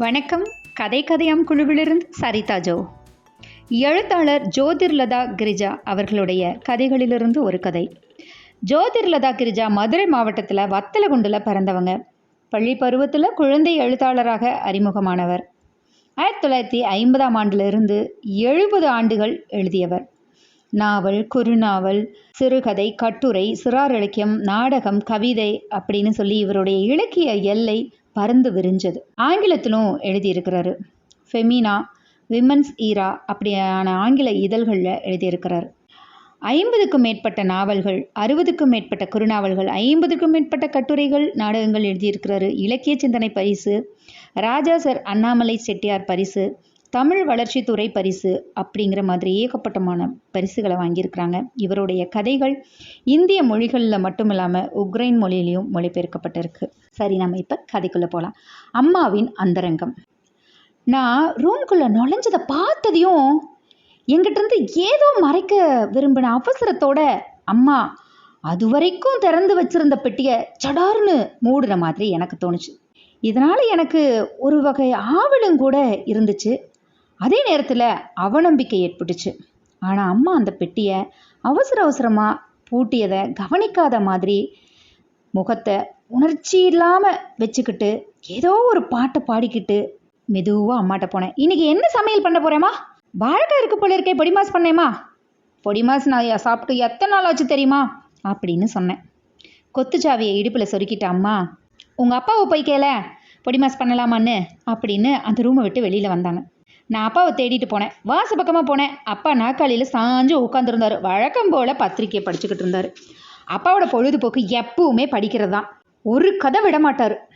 வணக்கம். கதை கதையாம் குழுவிலிருந்து சரிதா ஜோ. எழுத்தாளர் ஜோதிர்லதா கிரிஜா அவர்களுடைய கதைகளிலிருந்து ஒரு கதை. ஜோதிர்லதா கிரிஜா மதுரை மாவட்டத்தில் வத்தலகுண்டில் பிறந்தவங்க. பள்ளி பருவத்தில் குழந்தை எழுத்தாளராக அறிமுகமானவர். ஆயிரத்தி தொள்ளாயிரத்தி ஐம்பதாம் ஆண்டிலிருந்து எழுபது ஆண்டுகள் எழுதியவர். நாவல் குறுநாவல் சிறுகதை கட்டுரை சிறார் இலக்கியம் நாடகம் கவிதை அப்படின்னு சொல்லி இவருடைய இலக்கிய எல்லை பறந்து விரிஞ்சது. ஆங்கிலத்திலும் எழுதியிருக்கிறாரு. ஃபெமினா விமன்ஸ் ஈரா அப்படியான ஆங்கில இதழ்களில் எழுதியிருக்கிறார். ஐம்பதுக்கும் மேற்பட்ட நாவல்கள் அறுபதுக்கும் மேற்பட்ட குறுநாவல்கள் ஐம்பதுக்கும் மேற்பட்ட கட்டுரைகள் நாடகங்கள் எழுதியிருக்கிறாரு. இலக்கிய சிந்தனை பரிசு ராஜா சர் அண்ணாமலை செட்டியார் பரிசு தமிழ் வளர்ச்சித்துறை பரிசு அப்படிங்கிற மாதிரி ஏகப்பட்டமான பரிசுகளை வாங்கியிருக்கிறாங்க. இவருடைய கதைகள் இந்திய மொழிகளில் மட்டும் இல்லாமல் உக்ரைன் மொழியிலையும் மொழிபெயர்க்கப்பட்டிருக்கு. சரி நம்ம இப்போ கதைக்குள்ளே போகலாம் அம்மாவின் அந்தரங்கம். நான் ரூம்குள்ளே நுழைஞ்சதை பார்த்ததையும் எங்கிட்டருந்து ஏதோ மறைக்க விரும்பின அவசரத்தோட அம்மா அது வரைக்கும் திறந்து வச்சிருந்த பெட்டியை சடார்னு மூடுற மாதிரி எனக்கு தோணுச்சு. இதனால் எனக்கு ஒரு வகை ஆவலும் கூட இருந்துச்சு. அதே நேரத்தில் அவநம்பிக்கை ஏற்பட்டுச்சு. ஆனால் அம்மா அந்த பெட்டியை அவசர அவசரமாக பூட்டியதை கவனிக்காத மாதிரி முகத்தை உணர்ச்சி இல்லாமல் வச்சுக்கிட்டு ஏதோ ஒரு பாட்டை பாடிக்கிட்டு மெதுவாக அம்மாட்ட போனேன். இன்றைக்கி என்ன சமையல் பண்ண போகிறேம்மா வாழைக்காய் இருக்கு போல இருக்கே பொடிமாஸ் பண்ணேம்மா? பொடிமாஸ் நான் சாப்பிட்டு எத்தனை நாள் ஆச்சு தெரியுமா? அப்படின்னு சொன்னேன். கொத்துச்சாவியை இடுப்பில் சொருக்கிட்ட அம்மா உங்கள் அப்பாவை போய் கேள பொடிமாஸ் பண்ணலாமான்னு அப்படின்னு அந்த ரூமை விட்டு வெளியில் வந்தாங்க. நான் அப்பாவை தேடிட்டு போனேன். வாச பக்கமாக போனேன். அப்பா நாக்காளியில் சாஞ்சு உட்காந்துருந்தாரு வழக்கம் போல் பத்திரிக்கையை படிச்சுக்கிட்டு இருந்தார். அப்பாவோட பொழுதுபோக்கு எப்பவுமே படிக்கிறது தான் ஒரு கதை விட மாட்டார்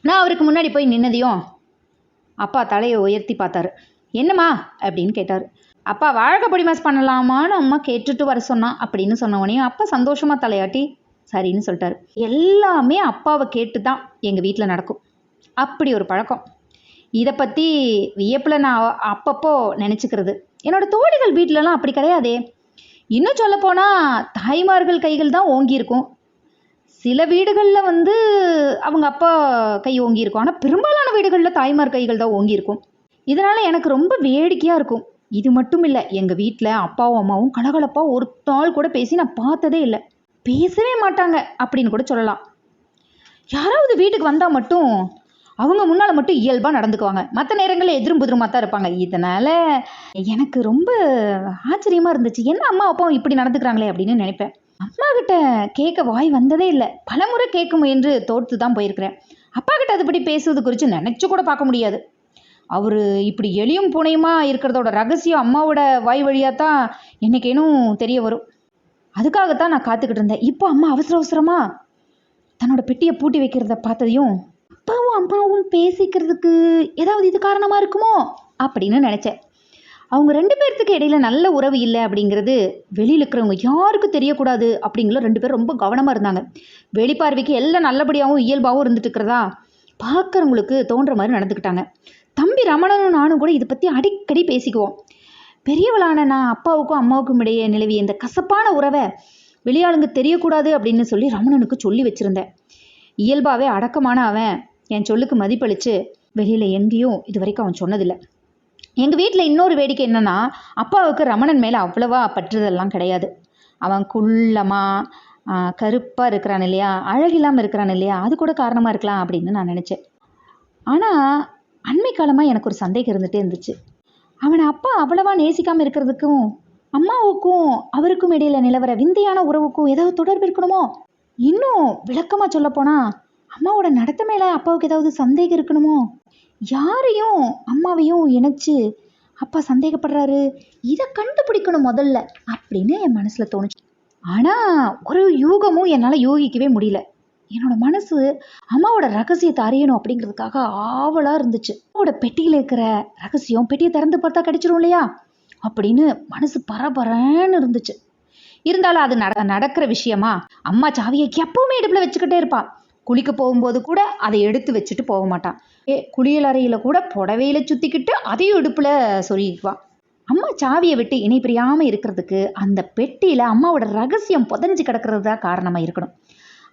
நான் அவருக்கு முன்னாடி போய் நின்னதையும் அப்பா தலையை உயர்த்தி பார்த்தாரு. என்னம்மா? அப்படின்னு கேட்டார். அப்பா வாழைக்காய் மாஸ் பண்ணலாமான்னு அம்மா கேட்டுட்டு வர சொன்னான் அப்படின்னு சொன்ன உடனே அப்பா சந்தோஷமாக தலையாட்டி சரின்னு சொல்லிட்டாரு. எல்லாமே அப்பாவை கேட்டு தான் எங்கள் வீட்டில் நடக்கும். அப்படி ஒரு பழக்கம். இதை பற்றி வியப்பில் நான் அப்பப்போ நினச்சிக்கிறது. என்னோடய தோழிகள் வீட்டிலலாம் அப்படி கிடையாதே. இன்னும் சொல்லப்போனால் தாய்மார்கள் கைகள் தான் ஓங்கியிருக்கும். சில வீடுகளில் வந்து அவங்க அப்பா கை ஓங்கியிருக்கும். ஆனால் பெரும்பாலான வீடுகளில் தாய்மார் கைகள் தான் ஓங்கியிருக்கும். இதனால் எனக்கு ரொம்ப வேடிக்கையாக இருக்கும். இது மட்டும் இல்லை எங்கள் வீட்டில் அப்பாவும் அம்மாவும் கலகலப்பாக ஒரு நாள் கூட பேசி நான் பார்த்ததே இல்லை. பேசவே மாட்டாங்க அப்படின்னு கூட சொல்லலாம். யாராவது வீட்டுக்கு வந்தால் மட்டும் அவங்க முன்னால் மட்டும் இயல்பாக நடந்துக்குவாங்க. மற்ற நேரங்களில் எதிரும் புதிருமாக தான் இருப்பாங்க. இதனால் எனக்கு ரொம்ப ஆச்சரியமாக இருந்துச்சு. என்ன அம்மா அப்பாவும் இப்படி நடந்துக்கிறாங்களே அப்படின்னு நினைப்பேன். அம்மா கிட்ட கேட்க வாய் வந்ததே இல்லை. பலமுறை கேட்க முயன்று தோற்று தான் போயிருக்கிறேன். அப்பா கிட்ட அதுபடி பேசுவது குறித்து நினச்சி கூட பார்க்க முடியாது. அவர் இப்படி எளியும் புனையுமா இருக்கிறதோட ரகசியம் அம்மாவோட வாய் வழியாக தான் என்னைக்கேனும் தெரிய வரும். அதுக்காகத்தான் நான் காத்துக்கிட்டு இருந்தேன். இப்போ அம்மா அவசர அவசரமாக தன்னோட பெட்டியை பூட்டி வைக்கிறத பார்த்ததையும் அம்மாவும் பேசிக்கிறதுக்கு ஏதாவது இது காரணமாக இருக்குமோ? அப்படின்னு நினச்சேன். அவங்க ரெண்டு பேர்த்துக்கு இடையில நல்ல உறவு இல்லை அப்படிங்கிறது வெளியில் இருக்கிறவங்க யாருக்கும் தெரியக்கூடாது அப்படிங்கிற ரெண்டு பேரும் ரொம்ப கவனமாக இருந்தாங்க. வெளிப்பார்வைக்கு எல்லாம் நல்லபடியாகவும் இயல்பாகவும் இருந்துட்டு இருக்கிறதா? பார்க்குறவங்களுக்கு தோன்ற மாதிரி நடந்துக்கிட்டாங்க. தம்பி ரமணனும் நானும் கூட இதை பற்றி அடிக்கடி பேசிக்குவோம். பெரியவளான நான் அப்பாவுக்கும் அம்மாவுக்கும் இடையே நிலவிய இந்த கசப்பான உறவை வெளியாளுங்க தெரியக்கூடாது அப்படின்னு சொல்லி ரமணனுக்கு சொல்லி வச்சுருந்தேன். இயல்பாகவே அடக்கமான அவன். என் சொல்லுக்கு மதிப்பளித்து வெளியில் எங்கேயும் இது வரைக்கும் அவன் சொன்னதில்லை. எங்கள் வீட்டில் இன்னொரு வேடிக்கை என்னென்னா அப்பாவுக்கு ரமணன் மேலே அவ்வளவா பற்றுதெல்லாம் கிடையாது. அவன் குள்ளமாக கருப்பாக இருக்கிறான் இல்லையா அழகில்லாமல் இருக்கிறான் இல்லையா அது கூட காரணமாக இருக்கலாம் அப்படின்னு நான் நினச்சேன். ஆனால் அண்மை காலமாக எனக்கு ஒரு சந்தேகம் இருந்துகிட்டே இருந்துச்சு. அவனை அப்பா அவ்வளவா நேசிக்காமல் இருக்கிறதுக்கும் அம்மாவுக்கும் அவருக்கும் இடையில நிலவர விந்தையான உறவுக்கும் ஏதாவது தொடர்பு இருக்கணுமோ? இன்னும் விளக்கமாக சொல்லப்போனால் அம்மாவோட நடத்த மேலே அப்பாவுக்கு ஏதாவது சந்தேகம் இருக்கணுமோ? யாரையும் அம்மாவையும் இணைச்சு அப்பா சந்தேகப்படுறாரு இதை கண்டுபிடிக்கணும் முதல்ல அப்படின்னு என் மனசில் தோணுச்சு. ஆனால் ஒரு யூகமும் என்னால் யூகிக்கவே முடியல. என்னோட மனசு அம்மாவோட ரகசியத்தை அறியணும் அப்படிங்கிறதுக்காக ஆவலாக இருந்துச்சு. அம்மாவோட பெட்டியில் இருக்கிற ரகசியம் பெட்டியை திறந்து பார்த்தா கிடைச்சிரும் இல்லையா? அப்படின்னு மனசு பரபரன்னு இருந்துச்சு. இருந்தாலும் அது நட நடக்கிற விஷயமா? அம்மா சாவியை எப்பவுமே இடுப்பில் வச்சுக்கிட்டே இருப்பான் குளிக்க போகும்போது கூட அதை எடுத்து வச்சுட்டு போக மாட்டான். ஏ குளியல் அறையில் கூட புடவையில சுற்றிக்கிட்டு அதையும் இடுப்பில் சொல்லிக்குவான் அம்மா சாவியை விட்டு இணை பிரியாமல் இருக்கிறதுக்கு அந்த பெட்டியில் அம்மாவோட ரகசியம் புதஞ்சு கிடக்கிறது தான் காரணமாக இருக்கணும்.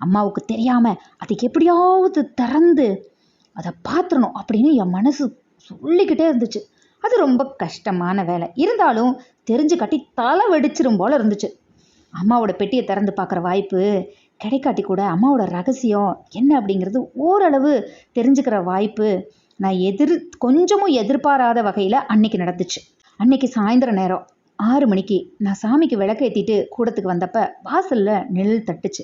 அம்மாவுக்கு தெரியாமல் அதுக்கு எப்படியாவது திறந்து அதை பார்த்துடணும் அப்படின்னு என் மனசு சொல்லிக்கிட்டே இருந்துச்சு. அது ரொம்ப கஷ்டமான வேலை. இருந்தாலும் தெரிஞ்சு கட்டி தலை வெடிச்சிரும் போல இருந்துச்சு. அம்மாவோட பெட்டியை திறந்து பார்க்குற வாய்ப்பு கிடைக்காட்டி கூட அம்மாவோட ரகசியம் என்ன அப்படிங்கிறது ஓரளவு தெரிஞ்சுக்கிற வாய்ப்பு நான் எதிர் கொஞ்சமும் எதிர்பாராத வகையில் அன்னைக்கு நடந்துச்சு. அன்னைக்கு சாயந்தர நேரம் ஆறு மணிக்கு நான் சாமிக்கு விளக்கேற்றிட்டு கூடத்துக்கு வந்தப்ப வாசலில் நிழல் தட்டுச்சு.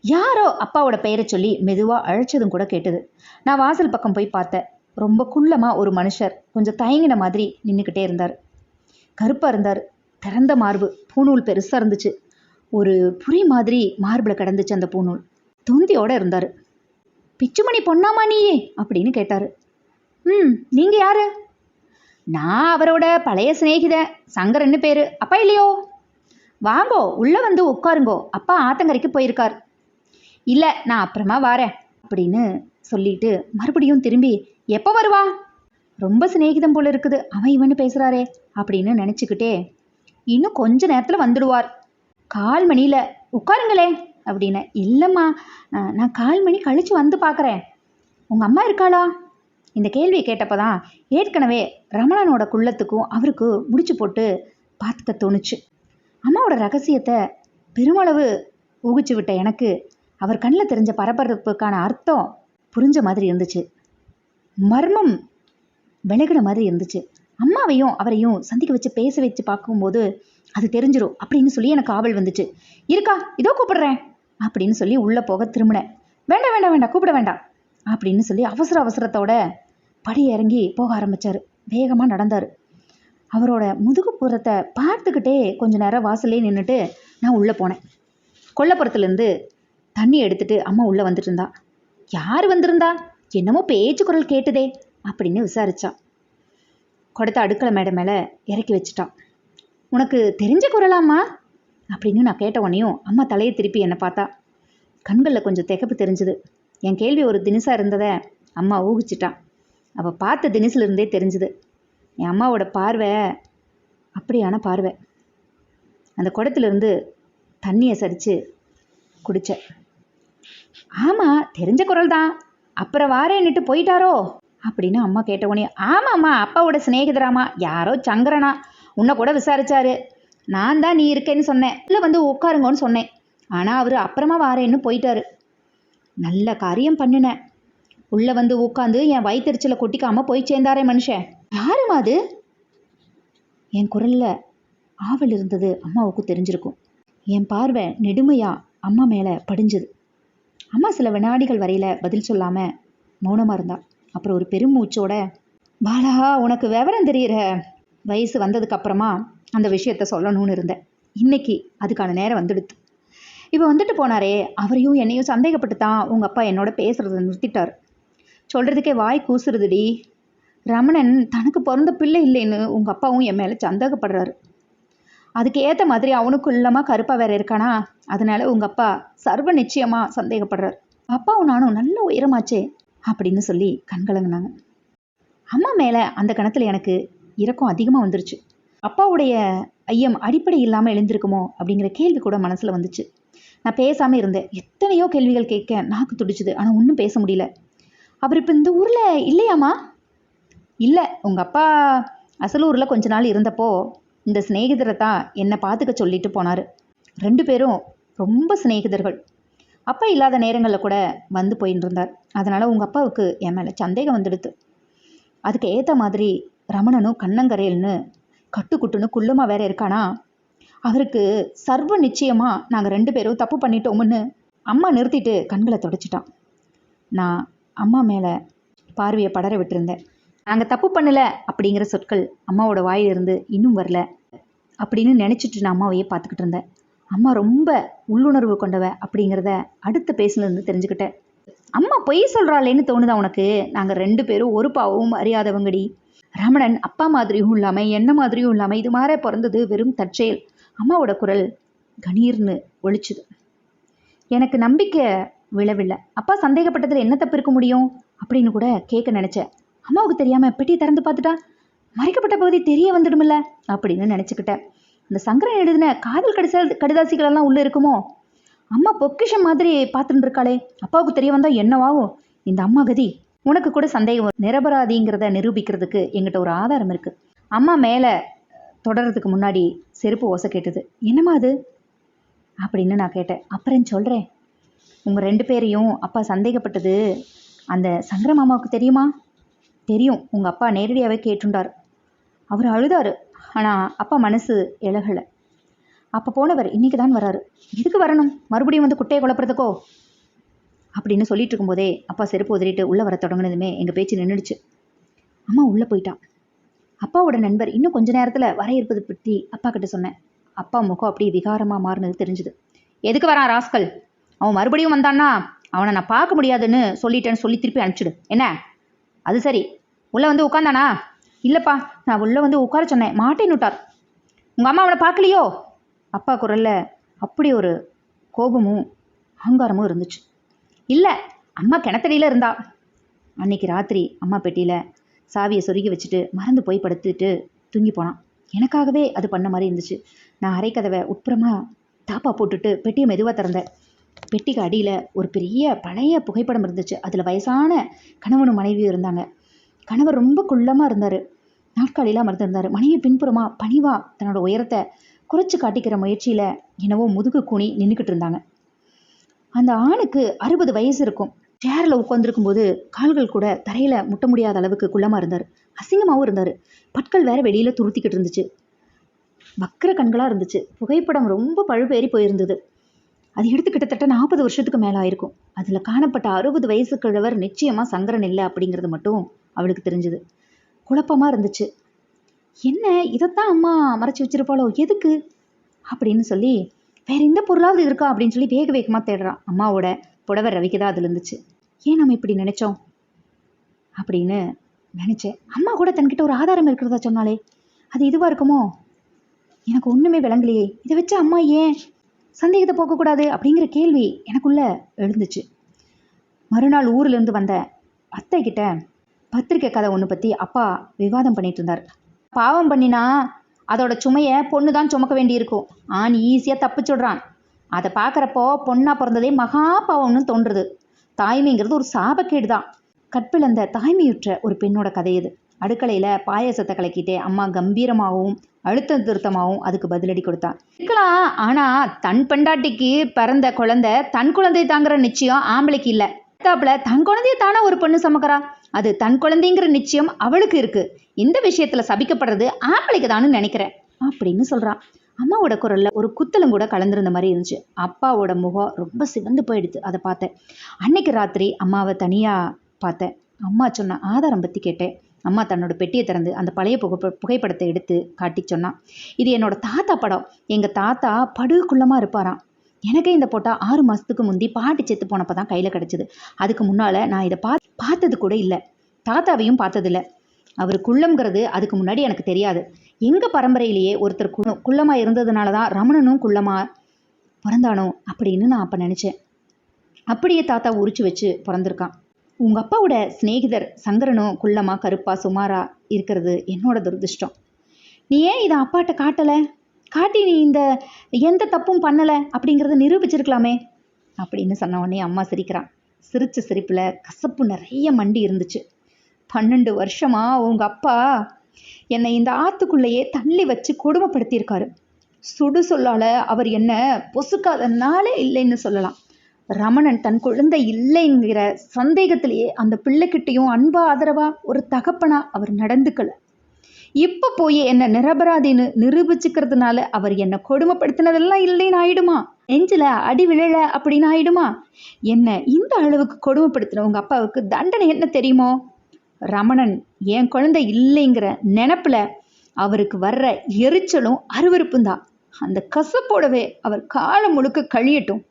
யாரோ அப்பாவோட பெயரை சொல்லி மெதுவாக அழைச்சதும் கூட கேட்டது. நான் வாசல் பக்கம் போய் பார்த்தேன். ரொம்ப குள்ளமாக ஒரு மனுஷர் கொஞ்சம் தயங்கின மாதிரி நின்றுக்கிட்டே இருந்தார். கருப்பாக இருந்தார். திறந்த மார்பு பூநூல் பெருசாக இருந்துச்சு. ஒரு புரி மாதிரி மார்பில் கடந்துச்சு அந்த பூநூல். தொந்தியோட இருந்தார். பிச்சுமணி பொன்னாமா நீயே? அப்படின்னு கேட்டார். ம் நீங்கள் யாரு? நான் அவரோட பழைய சிநேகித சங்கரன்னு பேர். அப்பா இல்லையோ? வாங்கோ உள்ளே வந்து உட்காருங்கோ. அப்பா ஆத்தங்கரைக்கு போயிருக்கார். இல்லை நான் அப்புறமா வாரேன் அப்படின்னு சொல்லிட்டு மறுபடியும் திரும்பி எப்போ வருவா? ரொம்ப சிநேகிதம் போல இருக்குது. அவன் இவன்னு பேசுகிறாரே அப்படின்னு நினச்சிக்கிட்டே இன்னும் கொஞ்ச நேரத்தில் வந்துடுவார். கால் மணியில் உட்காருங்களே அப்படின்னு இல்லைம்மா நான் கால் மணி கழித்து வந்து பார்க்குறேன். உங்கள் அம்மா இருக்காளா? இந்த கேள்வியை கேட்டப்போ தான் ஏற்கனவே ரமணனோட குள்ளத்துக்கும் அவருக்கு முடிச்சு போட்டு பார்த்துக்க தோணுச்சு. அம்மாவோட ரகசியத்தை பெருமளவு ஊகிச்சு விட்ட எனக்கு அவர் கண்ணில் தெரிஞ்ச பரபரப்புக்கான அர்த்தம் புரிஞ்ச மாதிரி இருந்துச்சு. மர்மம் விலகின மாதிரி இருந்துச்சு. அம்மாவையும் அவரையும் சந்திக்க வச்சு பேச வச்சு பார்க்கும்போது அது தெரிஞ்சிடும் அப்படின்னு சொல்லி எனக்கு ஆவல் வந்துச்சு. இருக்கா இதோ கூப்பிடுறேன். அப்படின்னு சொல்லி உள்ளே போக திரும்பினேன். வேண்டாம் வேண்டாம் வேண்டாம் கூப்பிட வேண்டாம். அப்படின்னு சொல்லி அவசர அவசரத்தோட படி இறங்கி போக ஆரம்பித்தார் வேகமாக நடந்தார். அவரோட முதுகுப்புறத்தை பார்த்துக்கிட்டே கொஞ்ச நேரம் வாசல்லே நின்றுட்டு நான் உள்ளே போனேன். கொல்லப்புறத்துலேருந்து தண்ணி எடுத்துட்டு அம்மா உள்ளே வந்துட்டு இருந்தா. யார் வந்திருந்தா? என்னமோ பேச்சு குரல் கேட்டுதே. அப்படின்னு விசாரிச்சா. கொடுத்த அடுக்களை மேடை மேலே இறக்கி வச்சிட்டான். உனக்கு தெரிஞ்ச குரலாம்மா? அப்படின்னு நான் கேட்ட உடனேயும் அம்மா தலையை திருப்பி என்னை பார்த்தா. கண்களில் கொஞ்சம் திகப்பு தெரிஞ்சுது. என் கேள்வி ஒரு தினிசாக இருந்ததை அம்மா ஊகிச்சிட்டான் அவள் பார்த்த தினிசிலிருந்தே தெரிஞ்சுது. என் அம்மாவோட பார்வை அப்படியான பார்வை. அந்த குடத்துலேருந்து தண்ணியை சரித்து குடித்தேன் ஆமாம் தெரிஞ்ச குரல் தான் அப்புறம் வாரேன்னுட்டு போயிட்டாரோ? அப்படின்னு அம்மா கேட்ட உடனே ஆமாம்மா அப்பாவோட சிநேகிதராமா யாரோ சங்கரனா. உன்னை கூட விசாரிச்சாரு. நான் தான் நீ இருக்கேன்னு சொன்னேன். இல்லை வந்து உட்காருங்கன்னு சொன்னேன். ஆனால் அவர் அப்புறமா வாரேன்னு போயிட்டாரு. நல்ல காரியம் பண்ணினேன் உள்ளே வந்து உட்காந்து என் வயிற்றுச்சலை கொட்டிக்காம போய் சேர்ந்தாரே மனுஷன். யாருமா அது? என் குரலில் ஆவல் இருந்தது அம்மாவுக்கு தெரிஞ்சிருக்கும். என் பார்வை நெடுமையாக அம்மா மேலே படிஞ்சுது. அம்மா சில வினாடிகள் வரையில் பதில் சொல்லாமல் மௌனமாக இருந்தாள் அப்புறம் ஒரு பெருமூச்சோட பாலா உனக்கு விவரம் தெரியிற. வயசு வந்ததுக்கு அப்புறமா அந்த விஷயத்த சொல்லணும்னு இருந்தேன். இன்னைக்கு அதுக்கான நேரம் வந்துடுது. இப்போ வந்துட்டு போனாரே அவரையும் என்னையும் சந்தேகப்பட்டு தான் உங்கள் அப்பா என்னோட பேசுகிறத நிறுத்திட்டார். சொல்கிறதுக்கே வாய் கூசுறதுடி. ரமணன் தனக்கு பிறந்த பிள்ளை இல்லைன்னு உங்கள் அப்பாவும் என் மேலே சந்தேகப்படுறாரு. அதுக்கு ஏற்ற மாதிரி அவனுக்கு இல்லாமல் கருப்பாக வேற இருக்கானா? அதனால உங்கள் அப்பா சர்வ நிச்சயமாக சந்தேகப்படுறார். அப்பாவும் நானும் நல்ல உயரமாச்சே அப்படின்னு சொல்லி கண்கலங்கினாங்க. அம்மா மேலே அந்த கணத்தில் எனக்கு இரக்கம் அதிகமாக வந்துருச்சு. அப்பாவுடைய ஐயம் அடிப்படை இல்லாமல் எழுந்திருக்குமோ அப்படிங்கிற கேள்வி கூட மனசில் வந்துச்சு. நான் பேசாமல் இருந்தேன். எத்தனையோ கேள்விகள் கேட்க நாக்கு துடிச்சுது. ஆனால் ஒன்றும் பேச முடியல. அவர் இப்போ இந்த ஊரில் இல்லையாம்மா? இல்லை. உங்கள் அப்பா அசலூரில் கொஞ்ச நாள் இருந்தப்போ இந்த சிநேகிதரை தான் என்னை பார்த்துக்க சொல்லிட்டு போனார். ரெண்டு பேரும் ரொம்ப சிநேகிதர்கள். அப்பா இல்லாத நேரங்களில் கூட வந்து போயின்னு இருந்தார். அதனால் உங்கள் அப்பாவுக்கு என் மேலே சந்தேகம் வந்துடுது. அதுக்கு ஏற்ற மாதிரி ரமணனும் கண்ணங்கரையல்னு கட்டுக்குட்டுன்னு குள்ளமாக வேற இருக்கானா? அவருக்கு சர்வ நிச்சயமாக நாங்கள் ரெண்டு பேரும் தப்பு பண்ணிட்டோம்னு அம்மா நிறுத்திட்டு கண்களை தொடச்சிட்டான். நான் அம்மா மேலே பார்வையை படர விட்டுருந்தேன். நாங்கள் தப்பு பண்ணல அப்படிங்கிற சொற்கள் அம்மாவோட வாயிலிருந்து இன்னும் வரல அப்படின்னு நினச்சிட்டு நான் அம்மாவையே பார்த்துக்கிட்டு இருந்தேன். அம்மா ரொம்ப உள்ளுணர்வு கொண்டவ அப்படிங்கிறத அடுத்த பேசுலேருந்து தெரிஞ்சுக்கிட்டேன். அம்மா பொய் சொல்கிறாளேன்னு தோணுதா உனக்கு? நாங்கள் ரெண்டு பேரும் ஒரு பாவமும் அறியாதவங்கடி. ரமணன் அப்பா மாதிரியும் இல்லாமல் என்ன மாதிரியும் இல்லாமல் இது மாதிரி பிறந்தது வெறும் தற்செயல். அம்மாவோட குரல் கணீர்னு ஒழிச்சுது எனக்கு நம்பிக்கை விழவில்லை. அப்பா சந்தேகப்பட்டதில் என்ன தப்பு இருக்க முடியும் அப்படின்னு கூட கேட்க நினச்சேன். அம்மாவுக்கு தெரியாமல் பெட்டி திறந்து பார்த்துட்டா மறைக்கப்பட்ட பகுதி தெரிய வந்துடுமில்ல அப்படின்னு நினச்சிக்கிட்டேன். அந்த சங்கரன் எழுதின காதல் கடிச கடிதாசிகள் எல்லாம் உள்ளே இருக்குமோ? அம்மா பொக்கிஷம் மாதிரி பார்த்துட்டு இருக்காளே. அப்பாவுக்கு தெரிய வந்தால் என்னவாகும்? இந்த அம்மா கதி உனக்கு கூட சந்தேகம் நிரபராதிங்கிறத நிரூபிக்கிறதுக்கு எங்கிட்ட ஒரு ஆதாரம் இருக்கு. அம்மா மேலே தொடர்றதுக்கு முன்னாடி செருப்பு ஓசை கேட்டது. என்னம்மா அது? அப்படின்னு நான் கேட்டேன். அப்புறம் சொல்கிறேன் உங்கள் ரெண்டு பேரையும் அப்பா சந்தேகப்பட்டது. அந்த சங்கர மாமாவுக்கு தெரியுமா? தெரியும். உங்கள் அப்பா நேரடியாகவே கேட்டுண்டார் அவர் அழுதாரு. ஆனால் அப்பா மனசு இழகலை அப்போ போனவர் இன்னைக்கு தான் வராரு. எதுக்கு வரணும்? மறுபடியும் வந்து குட்டையை குழப்புறதுக்கோ? அப்படின்னு சொல்லிட்டு இருக்கும்போதே அப்பா செருப்பு உதறிட்டு உள்ளே வர தொடங்கினதுமே எங்கள் பேச்சு நின்றுடுச்சு அம்மா உள்ளே போயிட்டான் அப்பாவோட நண்பர் இன்னும் கொஞ்ச நேரத்தில் வர இருப்பது பற்றி அப்பா கிட்ட சொன்னேன். அப்பா முகம் அப்படியே விகாரமாக மாறினது தெரிஞ்சுது. எதுக்கு வரான் ராஸ்கல்? அவன் மறுபடியும் வந்தான்னா அவனை நான் பார்க்க முடியாதுன்னு சொல்லிட்டேன்னு சொல்லி திருப்பி அனுப்பிச்சிடு. என்ன? அது சரி. உள்ளே வந்து உட்காந்தானா இல்லைப்பா நான் உள்ளே வந்து உட்கார சொன்னேன். மாட்டேன் விட்டார். உங்கள் அம்மா அவனை பார்க்கலையோ? அப்பா குரலில் அப்படி ஒரு கோபமும் அகங்காரமும் இருந்துச்சு. இல்லை அம்மா கிணத்தடியில் இருந்தா. அன்னைக்கு ராத்திரி அம்மா பெட்டியில் சாவியை சொருகி வச்சுட்டு மறந்து போய் படுத்துட்டு தூங்கி போனான். எனக்காகவே அது பண்ண மாதிரி இருந்துச்சு. நான் அரைக்கதவை உட்புறமாக தாப்பா போட்டுட்டு பெட்டியை மெதுவாக திறந்தேன். பெட்டிக்கு அடியில் ஒரு பெரிய பழைய புகைப்படம் இருந்துச்சு. அதில் வயசான கணவனும் மனைவியும் இருந்தாங்க. கணவர் ரொம்ப குள்ளமாக இருந்தார். நாட்காலியில் மறந்துருந்தார் மனைவி பின்புறமாக பணிவாக தன்னோட உயரத்தை குறைச்சி காட்டிக்கிற முயற்சியில் என்னவோ முதுகு கூணி நின்றுக்கிட்டு இருந்தாங்க. அந்த ஆணுக்கு அறுபது வயசு இருக்கும். சேரில் உட்காந்துருக்கும் போது கால்கள் கூட தரையில் முட்ட முடியாத அளவுக்கு குள்ளமாக இருந்தார். அசிங்கமாகவும் இருந்தார். பற்கள் வேற வெளியில் துருத்திக்கிட்டு இருந்துச்சு. வக்கர கண்களாக இருந்துச்சு. புகைப்படம் ரொம்ப பழுவேறி போயிருந்தது. அது எடுத்து கிட்டத்தட்ட நாற்பது வருஷத்துக்கு மேலே ஆயிருக்கும். அதில் காணப்பட்ட அறுபது வயசு கிழவர் நிச்சயமாக சங்கரன் இல்லை அப்படிங்கிறது மட்டும் அவளுக்கு தெரிஞ்சுது. குழப்பமாக இருந்துச்சு. என்ன? இதைத்தான் அம்மா மறைச்சி வச்சிருப்பாளோ? எதுக்கு? அப்படின்னு சொல்லி வேற எந்த பொருளாவது இருக்கா அப்படின்னு சொல்லி வேக வேகமாக தேடுறான். அம்மாவோட புடவை ரவிக்கு தான் அதில் இருந்துச்சு. ஏன் நம்ம இப்படி நினைச்சோம்? அப்படின்னு நினைச்சேன். அம்மா கூட தன்கிட்ட ஒரு ஆதாரம் இருக்கிறதா சொன்னாலே அது இதுவா இருக்குமோ? எனக்கு ஒன்றுமே விளங்கலையே. இதை வச்சு அம்மா ஏன் சந்தேகத்தை போக்கக்கூடாது அப்படிங்கிற கேள்வி எனக்குள்ள எழுந்துச்சு. மறுநாள் ஊர்லேருந்து வந்த அத்தை கிட்ட பத்திரிக்கை கதை ஒன்று பற்றி அப்பா விவாதம் பண்ணிட்டு இருந்தார். பாவம் பண்ணினா அதோட சுமையை பொண்ணு தான் சுமக்க வேண்டியிருக்கும். ஆண் ஈஸியாக தப்பிச்சுடுறான் அதை பார்க்குறப்போ பொண்ணாக பிறந்ததே மகா பாவம்னு தோன்றுது. தாய்மைங்கிறது ஒரு சாபக்கேடு தான் கற்பிழந்த தாய்மையுற்ற ஒரு பெண்ணோட கதை இது. அடுக்கலையில் பாயசத்தை கலக்கிட்டே அம்மா கம்பீரமாகவும் அழுத்த திருத்தமாகவும் அதுக்கு பதிலடி கொடுத்தான் இருக்கலாம் ஆனால் தன் பெண்டாட்டிக்கு பிறந்த குழந்தை தன் குழந்தை தாங்கிற நிச்சயம் ஆம்பளைக்கு இல்லை. தாப்புல தன் குழந்தைய தானே ஒரு பொண்ணு சமக்கிறா? அது தன் குழந்தைங்கிற நிச்சயம் அவளுக்கு இருக்கு. இந்த விஷயத்துல சபிக்கப்படுறது ஆம்பளைக்கு தான்னு நினைக்கிறேன் அப்படின்னு சொல்றான். அம்மாவோட குரல்ல ஒரு குத்தலும் கூட கலந்துருந்த மாதிரி இருந்துச்சு. அப்பாவோட முகம் ரொம்ப சிவந்து போயிடுது அதை பார்த்தேன். அன்னைக்கு ராத்திரி அம்மாவை தனியா பார்த்தேன். அம்மா சொன்ன ஆதாரம் பத்தி கேட்டேன். அம்மா தன்னோட பெட்டியை திறந்து அந்த பழைய புகை புகைப்படத்தை எடுத்து காட்டி சொன்னான். இது என்னோட தாத்தா படம். எங்க தாத்தா படுகுள்ளமா இருப்பாராம். எனக்கே இந்த போட்டா ஆறு மாசத்துக்கு முந்தி பாட்டி செத்து போனப்போ தான் கையில் கிடச்சிது. அதுக்கு முன்னால் நான் இதை பார்த்து பார்த்தது கூட இல்லை. தாத்தாவையும் பார்த்ததில்ல. அவர் குள்ளம்ங்கிறது அதுக்கு முன்னாடி எனக்கு தெரியாது. எங்கள் பரம்பரையிலேயே ஒருத்தர் குள்ள குள்ளமாக இருந்ததுனால தான் ரமணனும் குள்ளமாக பிறந்தானோ அப்படின்னு நான் அப்போ நினச்சேன். அப்படியே தாத்தா உரிச்சு வச்சு பிறந்திருக்கான். உங்கள் அப்பாவோட சிநேகிதர் சங்கரனும் குள்ளமாக கருப்பா சுமாரா இருக்கிறது என்னோட துரதிருஷ்டம். நீ ஏன் இதை அப்பாட்ட காட்டலை? காட்டி நீ இந்த எந்த தப்பும் பண்ணலை அப்படிங்கிறத நிரூபிச்சிருக்கலாமே அப்படின்னு சொன்ன உடனே அம்மா சிரிக்கிறான். சிரிச்ச சிரிப்பில் கசப்பு நிறைய மண்டி இருந்துச்சு. பன்னெண்டு வருஷமா உங்கள் அப்பா என்னை இந்த ஆற்றுக்குள்ளேயே தள்ளி வச்சு கொடுமைப்படுத்தியிருக்காரு. சுடு சொல்லால அவர் என்ன பொசுக்காதனாலே இல்லைன்னு சொல்லலாம். ரமணன் தன் குழந்தை இல்லைங்கிற சந்தேகத்திலேயே அந்த பிள்ளைக்கிட்டையும் அன்பா ஆதரவா ஒரு தகப்பனா அவர் நடந்துக்கல. இப்போ போய் என்ன நிரபராதின்னு நிரூபிச்சுக்கிறதுனால அவர் என்னை கொடுமைப்படுத்தினதெல்லாம் இல்லைன்னு ஆயிடுமா? நெஞ்சில அடி விழல அப்படின்னு ஆயிடுமா? என்ன இந்த அளவுக்கு கொடுமைப்படுத்தின உங்க அப்பாவுக்கு தண்டனை என்ன தெரியுமோ? ரமணன் என் குழந்தை இல்லைங்கிற நினப்புல அவருக்கு வர்ற எரிச்சலும் அருவருப்பும் தான். அந்த கசப்போடவே அவர் காலம் முழுக்க கழியட்டும்.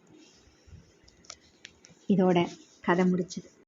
இதோட கதை முடிச்சது